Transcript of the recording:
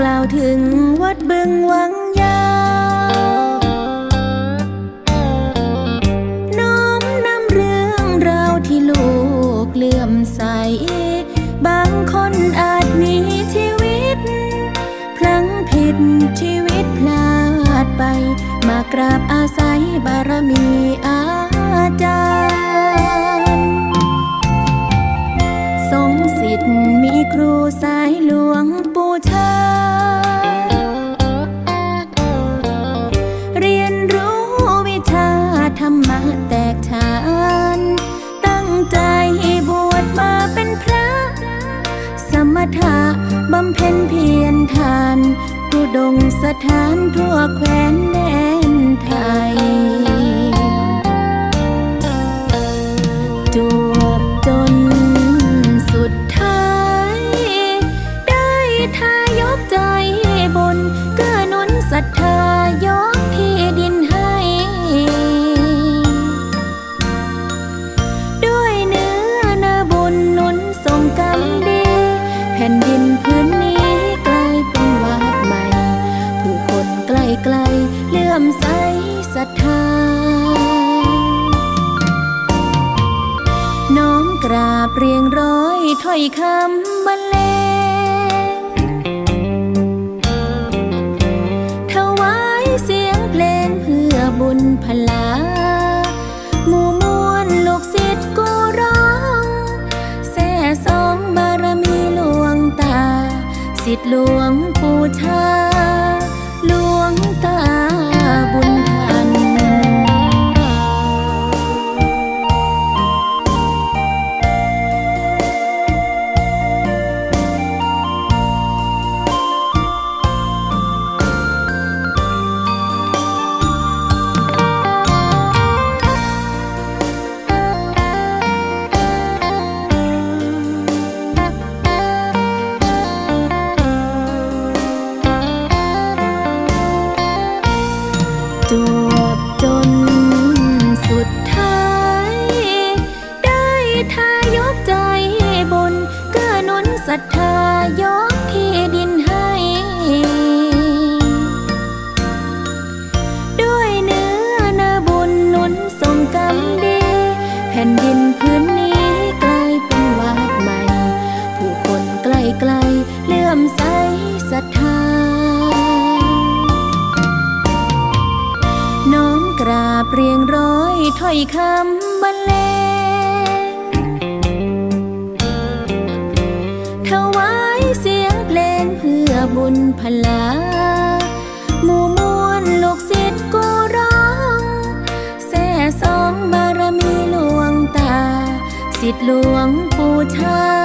กล่าวถึงวัดบึงวังยาวน้อมนำเรื่องราวที่ลูกเลื่อมใส บางคนอาจมีชีวิต พลังผิดชีวิตพลาดไป มากราบอาศัยบารมีอาจารย์ งสิทธิ์มีครูสายหลวงปู่ชาเรียนรู้วิชาธรรมะแตกฉาน ตั้งใจบวชมาเป็นพระ สมถะบำเพ็ญเพียรทานทุดงสถานทั่วแคว้นแดนไทย ยกใจบน เกื้อนุนศรัทธายกที่ดินให้ ด้วยเนื้อนาบุญนุนส่งกรรมดี แผ่นดินพื้นนี้กลายเป็นวัดใหม่ ผู้คนใกล้ไกลเลื่อมใสศรัทธา น้อมกราบเรียงร้อยถ้อยคำบรรเลง นพลา หมู่มวลลูกศิษย์กูร้อง แส่สองบารมีหลวงตา สิทธิ์หลวงปู่ชา รัทธายกที่ดินให้ ด้วยเนื้อนาบุญนุนส่งกรรมดี แผ่นดินพื้นนี้กลายเป็นวัดใหม่ ผู้คนใกล้ไกลๆเลื่อมใสศรัทธา น้อมกราบเรียงร้อยถ้อยคำบรรเลง พลา หมู่มวลลูกศิษย์กูร้องแส่สองบารมีหลวงตา สิทธิ์หลวงปู่ชา